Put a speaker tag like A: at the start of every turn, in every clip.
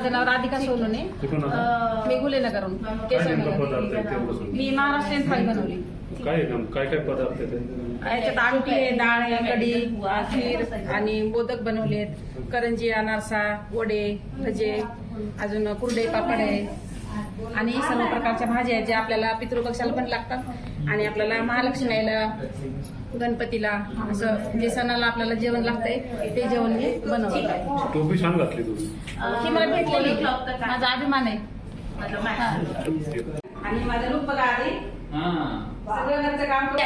A: माझं नाव राधिका? अं, मी
B: आहे
A: केशवनगर. मी महाराष्ट्रीयन थाळी बनवली
B: काय? काय काय पदार्थ?
A: याच्यात आमटी आहे डाळ आहे कढी खीर आणि मोदक बनवलेत करंजी अनारसा वडे भजे अजून कुरडे पापड आहे आणि सर्व प्रकारच्या भाज्या आहेत ज्या आपल्याला पितृपक्षाला पण लागतात. आणि आपल्याला महालक्ष्मीला गणपतीला असं जे सणाला आपल्याला जेवण लागतंय ते जेवण मी आहे.
B: टोपी छान घातली तुम्ही.
A: ही मला भेटलेली. माझा अभिमान आहे. हा. आणि माझं रूप बघा आधी सगळं घरचं काम करून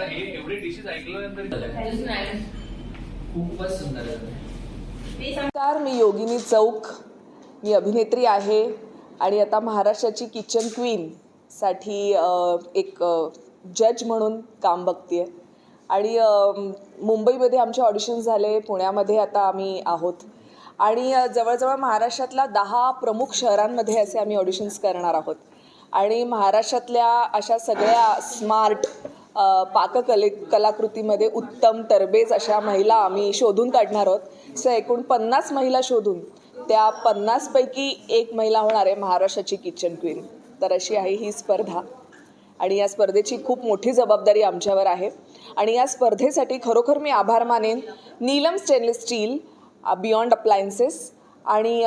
C: हे एवढे डिशेस ऐकल्यानंतर
D: खूपच सुंदर
E: नमस्कार मी योगिनी चौक. मी अभिनेत्री आहे आणि आता महाराष्ट्राची किचन क्वीन साठी एक जज म्हणून काम बघते आणि मुंबईमध्ये आमचे ऑडिशन्स झाले पुण्यामध्ये आता आम्ही आहोत. आणि जवळजवळ महाराष्ट्रातल्या दहा प्रमुख शहरांमध्ये असे आम्ही ऑडिशन्स करणार आहोत. आणि महाराष्ट्रातल्या अशा सगळ्या स्मार्ट पाककले कलाकृतीमध्ये उत्तम तरबेज अशा महिला आम्ही शोधून काढणार आहोत. सो एकूण पन्नास महिला शोधून त्या पन्नासपैकी एक महिला होणार आहे महाराष्ट्राची किचन क्वीन तर अशी आहे ही स्पर्धा. आणि या स्पर्धेची खूप मोठी जबाबदारी आमच्यावर आहे. आणि या स्पर्धेसाठी खरोखर मी आभार मानेन. Neelam stainless steel beyond appliances आणि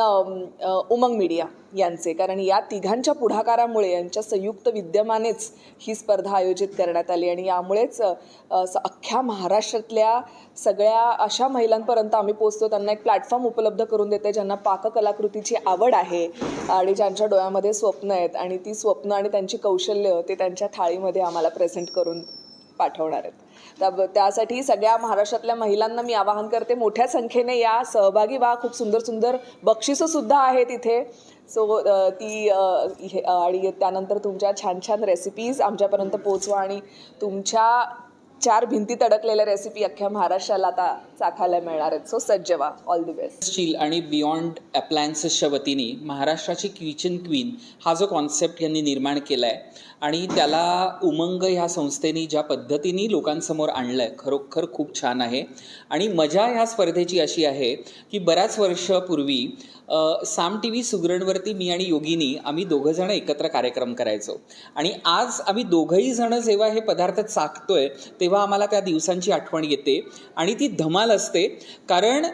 E: उमंग मीडिया यांचे. कारण या तिघांच्या पुढाकारामुळे यांच्या संयुक्त विद्यमानेच ही स्पर्धा आयोजित करण्यात आली. आणि यामुळेच अख्ख्या महाराष्ट्रातल्या सगळ्या अशा महिलांपर्यंत आम्ही पोचतो त्यांना एक प्लॅटफॉर्म उपलब्ध करून देते ज्यांना पाककलाकृतीची आवड आहे आणि ज्यांच्या डोळ्यामध्ये स्वप्न आहेत. आणि ती स्वप्न आणि त्यांची कौशल्य ते त्यांच्या थाळीमध्ये आम्हाला प्रेझेंट करून पाठवणार आहेत. त्या त्यासाठी सगळ्या महाराष्ट्रातल्या महिलांना मी आवाहन करते मोठ्या संख्येने या सहभागी व्हा. खूप सुंदर सुंदर बक्षिसं सुद्धा आहेत इथे. सो ती हे- आणि त्यानंतर तुमच्या छान छान रेसिपीज आमच्यापर्यंत पोचवा आणि तुमच्या चार भिंतीत अडकलेल्या रेसिपी अख्ख्या महाराष्ट्राला आता चाखायला मिळणार आहेत. सो सज्ज व्हा ऑल दी बेस्ट
D: स्टील आणि बियॉन्ड अप्लायन्सेसच्या वतीने महाराष्ट्राची किचन क्वीन हा जो कॉन्सेप्ट यांनी निर्माण केला आहे आणि त्याला उमंग ह्या संस्थेने ज्या पद्धतीने लोकांसमोर आणलं आहे खरोखर खूप छान आहे. आणि मजा ह्या स्पर्धेची अशी आहे की बऱ्याच वर्षापूर्वी साम टी व्ही सुगरणवरती मी आणि योगिनी आम्ही दोघं जण एकत्र कार्यक्रम करायचो. आणि आज आम्ही दोघंही जण जेव्हा हे पदार्थ चाकतोय तेव्हा तेव्हा आम्हाला त्या दिवसांची आठवण येते आणि ती धमाल असते. कारण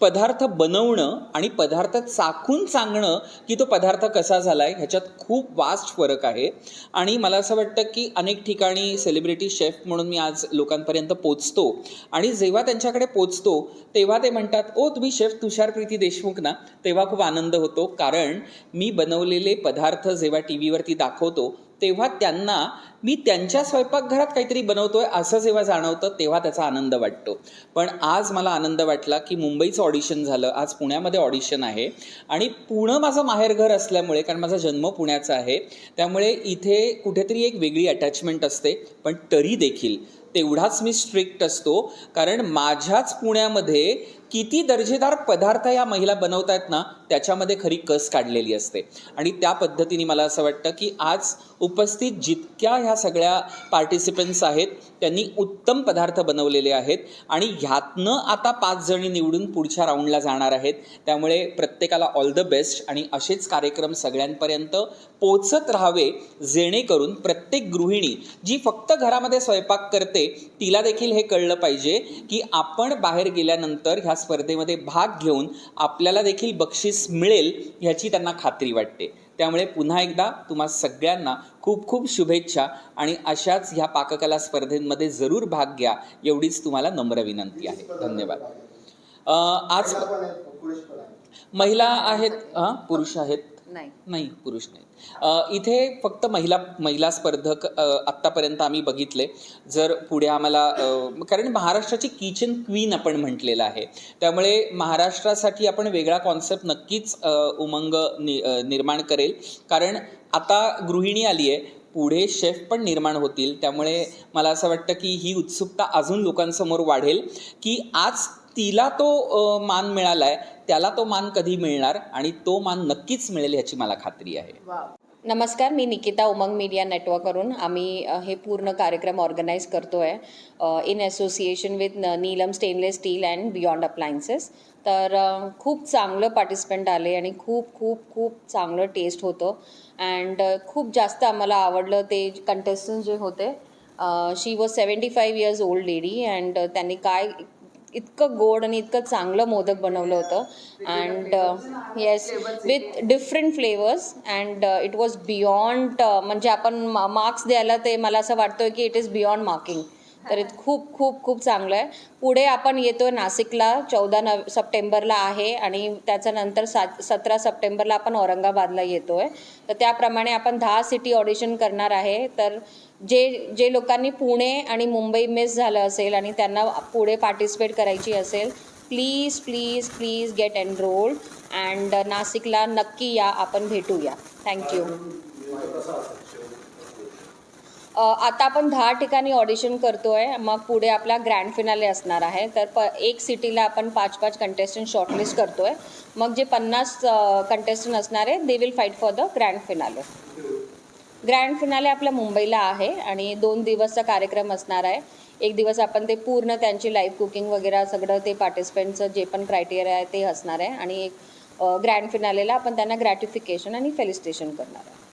D: पदार्थ बनवणं आणि पदार्थ चाखून सांगणं की तो पदार्थ कसा झाला आहे ह्याच्यात खूप वास्ट फरक आहे. आणि मला असं वाटतं की अनेक ठिकाणी सेलिब्रिटी शेफ म्हणून मी आज लोकांपर्यंत पोचतो. आणि जेव्हा त्यांच्याकडे पोचतो तेव्हा ते म्हणतात ओ तुम्ही शेफ तुषार प्रीती देशमुख ना? तेव्हा खूप आनंद होतो. कारण मी बनवलेले पदार्थ जेव्हा टी व्हीवरती दाखवतो तेव्हा त्यांना मी त्यांच्या स्वयंपाकघरात काहीतरी बनवतोय असं जेव्हा जाणवतं तेव्हा त्याचा आनंद वाटतो. पण आज मला आनंद वाटला की मुंबईचं ऑडिशन झालं. आज पुण्यामध्ये ऑडिशन आहे. आणि पुणं माझं माहेरघर असल्यामुळे कारण माझा जन्म पुण्याचा आहे त्यामुळे इथे कुठेतरी एक वेगळी अटॅचमेंट असते. पण तरी देखील तेवढाच मी स्ट्रिक्ट असतो. कारण माझ्याच पुण्यामध्ये किती दर्जेदार पदार्थ या महिला बनवत आहेत ना त्याच्यामध्ये खरी कस काढलेली असते. आणि त्या पद्धतीने मला असं वाटतं की आज उपस्थित जितक्या ह्या सगळ्या पार्टिसिपंट्स आहेत त्यांनी उत्तम पदार्थ बनवलेले आहेत आणि ह्यातनं आता पाच जणी निवडून पुढच्या राऊंडला जाणार आहेत. त्यामुळे प्रत्येकाला ऑल द बेस्ट आणि असेच कार्यक्रम सगळ्यांपर्यंत पोचत राहावे जेणेकरून प्रत्येक गृहिणी जी फक्त घरामध्ये स्वयंपाक करते तिला देखील हे कळलं पाहिजे की आपण बाहेर गेल्यानंतर ह्या स्पर्धेमध्ये भाग घेऊन आपल्याला देखील बक्षीस मिळेल ह्याची त्यांना खात्री वाटते. त्यामुळे पुन्हा एकदा तुम्हा सगळ्यांना खूप खूप शुभेच्छा आणि अशाच ह्या पाककला स्पर्धेमध्ये जरूर भाग घ्या एवढीच तुम्हाला नम्र विनंती आहे. धन्यवाद. आज महिला आहेत हां पुरुष आहेत.
E: नाही.
D: नाही पुरुष नाही इथे फक्त महिला महिला स्पर्धक आत्तापर्यंत आम्ही बघितले. जर पुढे आम्हाला कारण महाराष्ट्राची किचन क्वीन आपण म्हटलेलं आहे. त्यामुळे महाराष्ट्रासाठी आपण वेगळा कॉन्सेप्ट नक्कीच उमंग नि निर्माण करेल. कारण आता गृहिणी आली आहे पुढे शेफ पण निर्माण होतील. त्यामुळे मला असं वाटतं की ही उत्सुकता अजून लोकांसमोर वाढेल की आज तिला तो मान मिळाला आहे त्याला तो मान कधी मिळणार आणि तो मान नक्कीच मिळेल याची मला खात्री आहे.
F: नमस्कार मी निकिता उमंग मीडिया नेटवर्कवरून. आम्ही हे पूर्ण कार्यक्रम ऑर्गनाईज करतो आहे in association with Neelam stainless steel and beyond appliances. तर खूप चांगलं पार्टिसिपंट आले आणि खूप खूप खूप चांगलं टेस्ट होतं. अँड खूप जास्त आम्हाला आवडलं ते कंटेस्टंट जे होते. She was seventy five years old lady and त्यांनी काय इतकं गोड आणि इतकं चांगलं मोदक बनवलं होतं. And yes with different flavours and it was beyond म्हणजे आपण मार्क्स द्यायला ते मला असं वाटतं की इट इज बियॉन्ड मार्किंग तर खूप खूप खूप चांगलं आहे पुढे आपण येतो नाशिकला चौदा नव सप्टेंबरला आहे आणि त्याच्यानंतर सात सतरा सप्टेंबरला आपण औरंगाबादला येतो आहे तर त्याप्रमाणे आपण दहा सिटी ऑडिशन करणार आहे तर जे जे लोकांनी पुणे आणि मुंबई मिस झालं असेल आणि त्यांना पुढे पार्टिसिपेट करायची असेल please please please get enrolled and नाशिकला नक्की या आपण भेटूया थँक्यू आता आपण दहा ठिकाणी ऑडिशन करतो आहे मग पुढे आपला ग्रँड फिनाले असणार आहे. तर प एक सिटीला आपण पाच पाच कंटेस्टंट शॉर्टलिस्ट करतो आहे मग जे पन्नास कंटेस्टंट असणार आहे they will fight for the grand finale grand finale आपल्या मुंबईला आहे आणि दोन दिवसचा कार्यक्रम असणार आहे. एक दिवस आपण ते पूर्ण त्यांची लाईव्ह कुकिंग वगैरे सगळं ते पार्टिसिपेंटचं जे पण क्रायटेरिया आहे ते असणार आहे. आणि एक ग्रँड फिनालेला आपण त्यांना ग्रॅटिफिकेशन आणि फेलिस्टेशन करणार आहे.